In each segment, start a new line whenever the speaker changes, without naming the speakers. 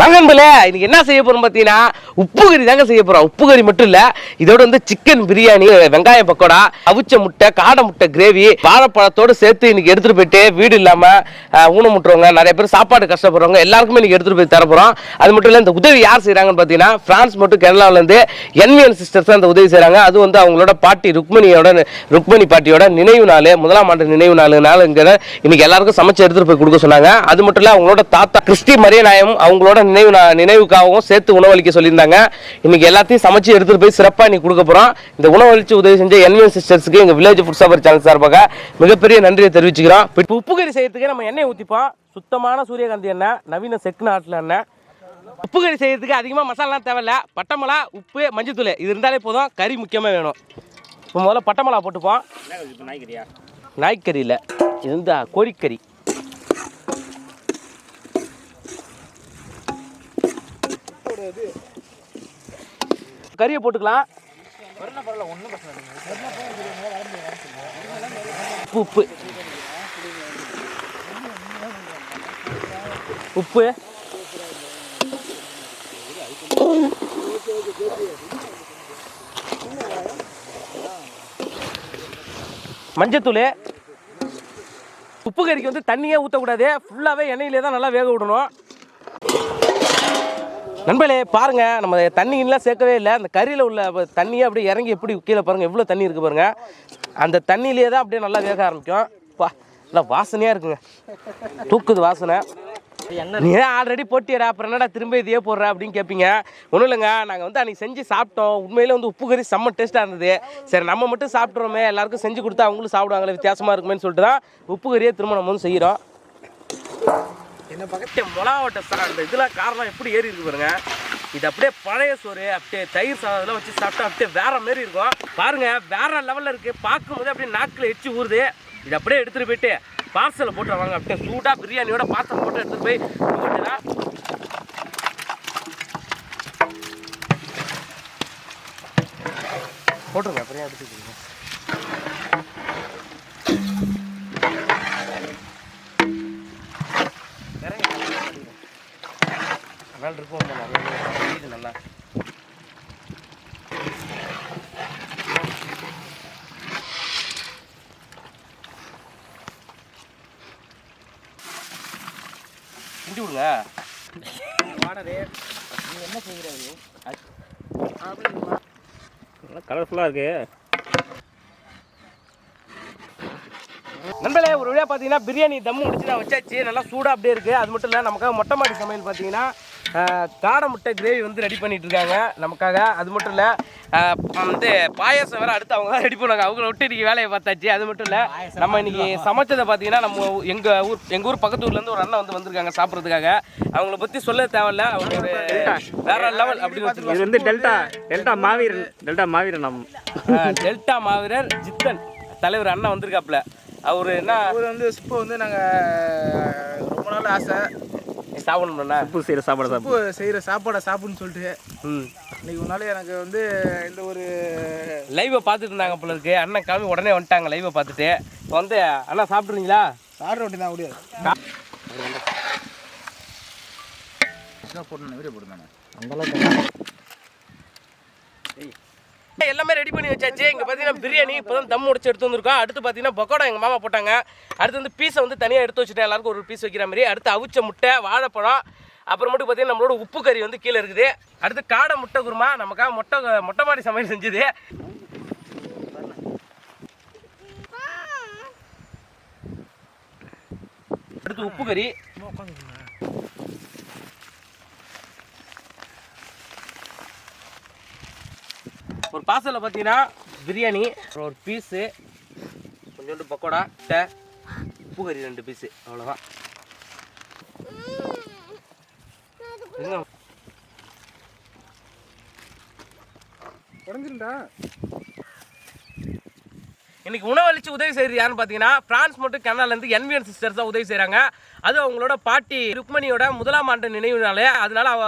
வாங்க நண்பர்களே இன்னைக்கு என்ன செய்ய போறோம் பார்த்தீங்கன்னா உப்பு கறி தாங்க செய்ய போறோம். உப்பு கறி மட்டும் இல்ல இதோட வந்து சிக்கன் பிரியாணி வெங்காய பக்கோடா அவிச்ச முட்டை காடை முட்டை கிரேவி வாழைப்பழத்தோட சேர்த்து இன்னைக்கு எடுத்துட்டு போயிட்டு வீடு இல்லாம அஹ், ஊனமுட்டுறவங்க நிறைய பேர் சாப்பாடு கஷ்டப்படுறவங்க எல்லாருக்குமே இன்னைக்கு எடுத்துட்டு போய் தர போறோம் அது மட்டும் இல்ல இந்த உதவி யார் செய்யறாங்கன்னு பார்த்தீங்கன்னா பிரான்ஸ் மட்டும் கேரளாவுல இருந்து என்விஎன் சிஸ்டர்ஸ் அந்த உதவி செய்யறாங்க அது வந்து அவங்களோட பாட்டி ருக்மணியோட ருக்மணி பாட்டியோட நினைவு நாள் முதலாம் ஆண்டு நினைவு நாளுனால இங்க இன்னைக்கு எல்லாருக்கும் சமைச்சு எடுத்துட்டு போய் கொடுக்க சொன்னாங்க. அது மட்டும் இல்ல அவங்களோட தாத்தா கிறிஸ்டி மரியநாயம் அவங்களோட நினைவு நா- நினைவுக்காகவும் சேர்த்து உணவளிக்க சொல்லியிருந்தாங்க. இன்னைக்கு எல்லாத்தையும் சமைச்சு எடுத்துட்டு போய் சிறப்பா இன்னைக்கு கொடுக்க போறோம். இந்த உணவளிச்சு உதவி செஞ்ச என்விஎன் சிஸ்டர்ஸ்க்கு எங்க வில்லேஜ் ஃபுட் சாஃபர் சேனல் சார்பாக மிகப்பெரிய நன்றியை தெரிவிச்சுக்கிறோம். இப்போ உப்பு கறி செய்யறதுக்கு நம்ம எண்ணெய் ஊற்றிப்போம் சுத்தமான சூரியகாந்தி எண்ணெய் நவீன செக்கு நாட்டில் எண்ணெய். உப்பு கறி செய்யறதுக்கு அதிகமாக மசாலாலாம் தேவையில்ல. பட்டை மிளகா உப்பு மஞ்சத்தூள். இது இருந்தாலே போதும். கறி முக்கியமாக வேணும். இப்போ முதல்ல பட்டை மிளகா போட்டுப்போம் நாய்க்கறி இல்லை இது வந்து கோழிக்கறி. கறியை போட்டுக்கலாம். உப்பு. உப்பு. மஞ்சத்தூள். உப்பு கறிக்கு வந்து தண்ணியே ஊற்றக்கூடாது ஃபுல்லாகவே எண்ணெயிலே தான் நல்லா வேக விடணும். நண்பர்களே பாருங்க நம்ம தண்ணியெல்லாம் சேர்க்கவே இல்லை. அந்த கறியில் உள்ள தண்ணியை தண்ணியே அப்படியே இறங்கி எப்படி கீழே பாருங்க எவ்வளோ தண்ணி இருக்கு பாருங்க. அந்த தண்ணியிலே தான் அப்படியே நல்லா வேக ஆரம்பிக்கும். பா நல்லா வாசனையாக இருக்குங்க. தூக்குது வாசனை. நீ ஏன் ஆல்ரெடி போட்டியடா? அப்புறம் என்னடா திரும்ப இதையே போடுற அப்படின்னு கேட்பீங்க ஒன்றும் இல்லைங்க நாங்கள் வந்து அன்றைக்கி செஞ்சு சாப்பிட்டோம். உண்மையிலே வந்து உப்பு கறி செம்ம டேஸ்ட்டாக இருந்தது. சரி நம்ம மட்டும் சாப்பிட்றோமே எல்லாருக்கும் செஞ்சு கொடுத்தா அவங்களும் சாப்பிடுவாங்களே வித்தியாசமாக இருக்குமேன்னு சொல்லிட்டு தான் உப்பு கறியை திரும்ப நம்ம வந்து செய்கிறோம் என்ன பக்கத்து மிளகாவட்ட சார் அந்த இதெல்லாம் காரணம் எப்படி ஏறி இருக்கு பாருங்க. இது அப்படியே பழைய சோறு அப்படியே தயிர் சாதம் வச்சு சாப்பிட்டா அப்படியே வேற மாதிரி இருக்கும். பாருங்க வேற லெவலில் இருக்கு. பார்க்கும்போது அப்படியே நாக்கில் எச்சு ஊறுது. இது அப்படியே எடுத்துகிட்டு போயிட்டு பார்சலில் போட்டு வாங்க. அப்படியே சூடாக பிரியாணியோட பாத்திரம் போட்டு எடுத்துகிட்டு போய் போட்டுனா போட்டுருங்க அப்படியே எடுத்துக்கிங்க இருக்கும் நல்லா இது நல்லா. கிண்டி விடுங்க.
வாடகை. நீ என்ன செய்கிறது
நல்லா கலர்ஃபுல்லாக இருக்கு.
நண்பர்களே ஒரு வழியாக பார்த்தீங்கன்னா பிரியாணி தம்மு முடிச்சு நான் வச்சாச்சு. நல்லா சூடாக அப்படியே இருக்குது அது மட்டும் இல்லை நமக்காக மொட்டை மாடி சமையல் பார்த்தீங்கன்னா காடை முட்டை கிரேவி வந்து ரெடி பண்ணிட்டு இருக்காங்க. நமக்காக அது மட்டும் இல்லை வந்து பாயாசம் வேறு அடுத்து அவங்க தான் ரெடி பண்ணுவாங்க. அவங்கள விட்டு இன்னைக்கு வேலையை பார்த்தாச்சு. அது மட்டும் இல்லை நம்ம இன்னைக்கு சமைச்சதை பார்த்தீங்கன்னா நம்ம எங்கள் ஊர் எங்கள் ஊர் பக்கத்து ஊர்லேருந்து ஒரு அண்ணன் வந்து வந்திருக்காங்க சாப்பிட்றதுக்காக. அவங்கள பற்றி சொல்ல தேவையில்ல. அவங்க ஒரு வேற லெவல் அப்படின்னு
இது
வச்சுருக்காங்க
வந்து டெல்டா டெல்டா மாவீரன். டெல்டா மாவீரன். நம்
டெல்டா மாவீரர் ஜித்தன். தலைவர் அண்ணன் வந்திருக்காப்புல. அவர் என்ன?
அவர் வந்து இப்போ வந்து நாங்கள் ரொம்ப நாள் ஆசை.
சாப்பிடணும்ண்ணா
உப்பு செய்கிற சாப்பாடு
உப்பு செய்கிற சாப்பாடை சாப்பிடுன்னு சொல்லிட்டு.
ம்.
இன்னைக்கு ஒரு நாள் எனக்கு வந்து இந்த ஒரு
லைவை பார்த்துட்டு இருந்தாங்க போல இருக்கு. அண்ணன் கிளம்பி உடனே வந்துட்டாங்க லைவை பார்த்துட்டு. இப்போ வந்து அண்ணா சாப்பிட்றீங்களா
சாப்பிட வேண்டியது தான் முடியாது போட்டு வீடியோ போட்டுருந்தாங்க
எல்லாமே ரெடி பண்ணி வச்சாச்சு. இங்கே பார்த்தீங்கன்னா பிரியாணி இப்போ தான் தம் முடிச்சு எடுத்து வந்திருக்கோம். அடுத்து பார்த்தீங்கன்னா பக்கோடா எங்கள் மாமா போட்டாங்க. அடுத்து வந்து பீஸை வந்து தனியாக எடுத்து வச்சுட்டேன். எல்லாருக்கும் ஒரு பீஸ் வைக்கிற மாதிரி. அடுத்து அவிச்ச முட்டை வாழைப்பழம் அப்புறமேட்டு பார்த்தீங்கன்னா நம்மளோட உப்பு கறி வந்து கீழே இருக்குது. அடுத்து காடை முட்டை குருமா. நமக்காக மொட்டை மொட்டை மாடி சமையல் செஞ்சது. அடுத்து உப்பு கறி. ஒரு பார்சலில் பார்த்தீங்கன்னா பிரியாணி அப்புறம் ஒரு பீஸு கொஞ்சோண்டு பக்கோடா டே உப்பு கறி ரெண்டு பீஸு அவ்வளோதான் உடஞ்சிருந்தா? இன்னைக்கு உணவளிச்சு உதவி செய்யறது யாருன்னு பார்த்தீங்கன்னா பிரான்ஸ் மட்டும் கனடால இருந்து சிஸ்டர்ஸ் தான் உதவி செய்கிறாங்க அது அவங்களோட பாட்டி ருக்மணியோட முதலாம் ஆண்டு நினைவு நாளே அதனால அவ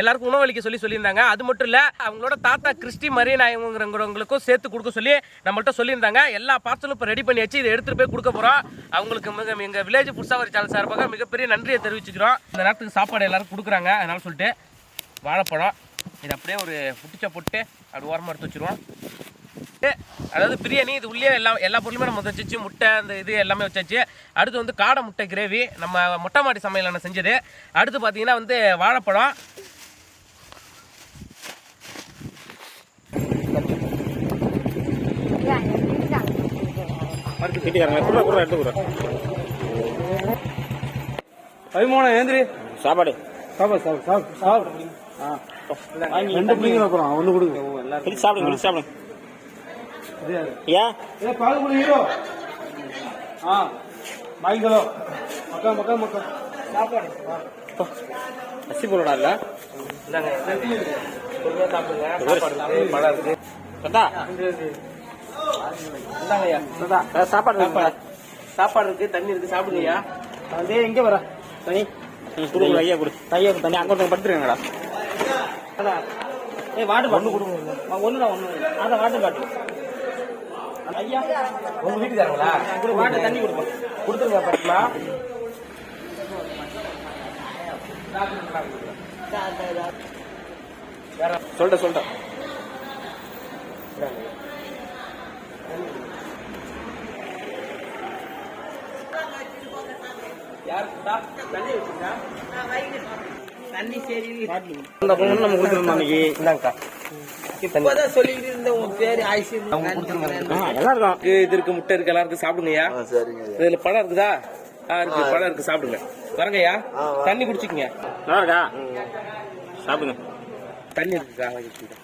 எல்லாருக்கும் உணவளிக்க சொல்லி சொல்லியிருந்தாங்க. அது மட்டும் இல்லை அவங்களோட தாத்தா கிறிஸ்டி மரியநாயகங்கிறவங்களுக்கும் சேர்த்து கொடுக்க சொல்லி நம்மள்ட்ட சொல்லியிருந்தாங்க. எல்லா பார்சலும் இப்போ ரெடி பண்ணி வச்சு இதை எடுத்துட்டு போய் கொடுக்க போகிறோம் அவங்களுக்கு மிக எங்கள் வில்லேஜ் புதுசாவரி சேனல் சார்பாக மிகப்பெரிய நன்றியை தெரிவிச்சுக்கிறோம். இந்த நேரத்துக்கு சாப்பாடு எல்லாரும் கொடுக்குறாங்க. அதனால சொல்லிட்டு வாழைப்பழம் இது அப்படியே ஒரு புட்டிச்சா போட்டு அப்படி ஓரமாக எடுத்து வச்சுருவோம். ஏ, அதாவது பிரியாணி இது உள்ளே எல்லா எல்லா பொருளுமே நம்ம வச்சாச்சு முட்டை அந்த இது எல்லாமே வச்சாச்சு. அடுத்து வந்து காடை முட்டை கிரேவி நம்ம மொட்டை மாடி சமையல் நான் செஞ்சது. அடுத்து பார்த்தீங்கன்னா வந்து வாழைப்பழம்.
பதிமூணு ஏந்திரி.
சாப்பாடு.
சாப்பிடு சாப்பிடு சாப்பிடு. சாப்பிடு ஆ. ரெண்டு பிள்ளைங்க அப்புறம் ஒன்று கொடுங்க.
சாப்பிடுங்க சாப்பிடுங்க ஏன்?
ஏ பால் குடி ஹீரோ ஆ வாங்கிக்கலோ மக்கா மக்கா மக்கா சாப்பாடு.
அசி போடா இல்ல
சாப்பாடு
சாப்பாடு
சாப்பாடு. சாப்பாடு இருக்கு தண்ணி இருக்கு. சாப்பிடுங்கய்யா.
அதே எங்க வர?
தனி குடு ஐயா குடு. ஐயா தண்ணி அங்க படுத்துருங்கடா.
ஏய் வாட்டு ஒன்று கொடுங்க ஒன்று தான் ஒன்று அதான் வாட்டு பாட்டு ஐயா
உங்க வீட்டுக்காரங்களா?
வாட்டு தண்ணி கொடுப்போம்.
கொடுத்துருங்க பாட்டிமா
சொல்லிட்ட சொல்லிட்ட
யாருக்குடா தண்ணி வச்சுருக்கா?
அந்த பொண்ணு நம்ம கொடுத்துருந்தோம் அன்னைக்கு.
இந்தாங்கக்கா.
இப்பதான் சொல்லிட்டு இருந்த உன் பேரு
இருக்கும்.
இது இருக்கு முட்டை இருக்கு எல்லாம் இருக்கு. சாப்பிடுங்கய்யா. இதுல பழம் இருக்குதா? ஆ இருக்கு பழம் இருக்கு. சாப்பிடுங்க. வரங்கய்யா. தண்ணி குடிச்சுக்கங்க.
நல்லா இருக்கா? சாப்பிடுங்க.
தண்ணி இருக்குக்கா வாங்கிக்கோங்க.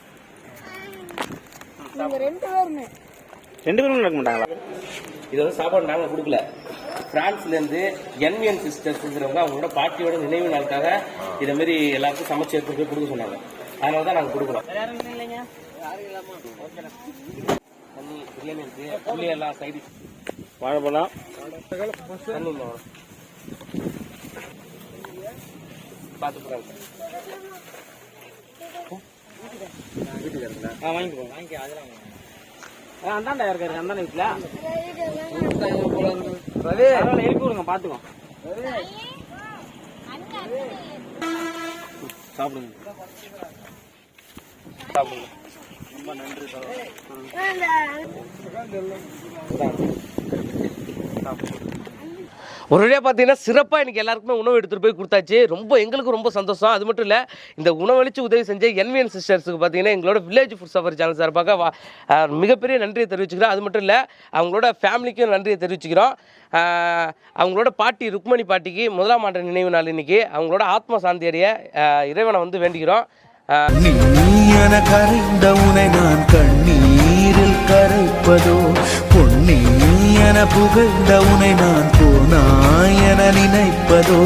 ரெண்டு பேரும் நடக்க மாட்டாங்களா?
இது வந்து சாப்பாடு நாங்க கொடுக்கல. பிரான்ஸ்ல இருந்து என்விஎன் சிஸ்டர்ஸ்ங்கிறவங்க அவங்களோட பாட்டியோட நினைவு நாளுக்காக இதை மாதிரி எல்லாருக்கும் சமைச்சு எடுத்து போய் கொடுக்க சொன்னாங்க. அதனால தான் நாங்க கொடுக்குறோம். தண்ணி பிரியாணி இருக்கு புளி எல்லாம் சைடு.
வாழைப்பழம்.
தண்ணி. பார்த்து போறாங்க
ஆ வாங்கிக்கோ வாங்கிக்கோ அதெல்லாம் அந்தாண்டா இருக்காரு? அந்தாண்ட வீட்டுல அதனால எழுப்பி விடுங்க பாத்துக்கோ
சாப்பிடுங்க. சாப்பிடுங்க. ஒரு வழியாக பார்த்தீங்கன்னா சிறப்பாக இன்றைக்கி எல்லாருக்குமே உணவு எடுத்துகிட்டு போய் கொடுத்தாச்சு. ரொம்ப எங்களுக்கு ரொம்ப சந்தோஷம். அது மட்டும் இல்லை இந்த உணவளிச்சு உதவி செஞ்ச என்விஎன் சிஸ்டர்ஸுக்கு பார்த்தீங்கன்னா எங்களோட வில்லேஜ் ஃபுட் சஃபர் சேனல் சார்பாக வா- மிகப்பெரிய நன்றியை தெரிவிச்சுக்கிறோம். அது மட்டும் இல்லை அவங்களோட ஃபேமிலிக்கும் நன்றியை தெரிவிச்சுக்கிறோம். அவங்களோட பாட்டி ருக்மணி பாட்டிக்கு முதலாம் ஆண்டு நினைவு நாள் இன்னைக்கு. அவங்களோட ஆத்ம சாந்தி அடைய இறைவனை வந்து வேண்டிக்கிறோம்
நீ கரைந்த உனை நான் கண்ணீரில் கரைப்பதோ என புகழ்ந்த உனை நான் போனாய் என நினைப்பதோ?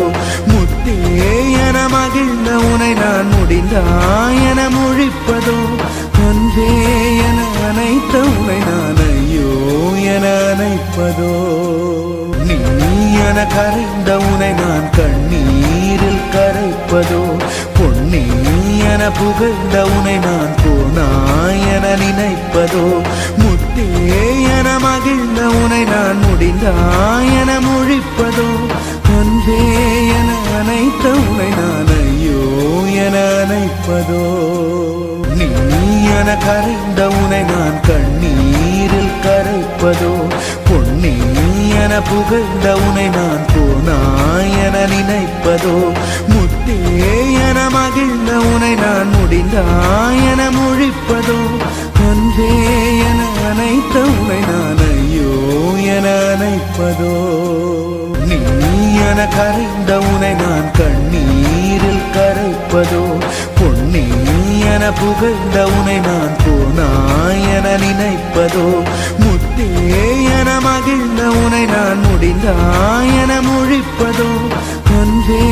முத்தே என மகிழ்ந்த உனை நான் முடிந்தாய் என முழிப்ப முத்தே என மகிழ்ந்த உனை நான் முடிந்தாய் என முழிப்பதோ அன்பே என அனைத்த உனை நான் ஐயோ என அனைப்பதோ நீ என கரைந்த உனை நான் கண்ணீரில் கரைப்பதோ பொன்னி என புகழ்ந்த உனை நான் போனாய் என நினைப்பதோ முத்தே என மகிழ்ந்த உனை நான் முடிந்தாய் என முழிப்பதோ அன்பே என அனைத்த உனை நான் ஐயோ என அனைப்பதோ நீ என கரைந்த உனை நான் கண்ணீரில் கரைப்பதோ? பொன்னி என புகழ்ந்த உனை நான் போனாய் என நினைப்பதோ? முத்தே என மகிழ்ந்த உனை நான் முடிந்தாய் என முழிப்பதோ? அன்பே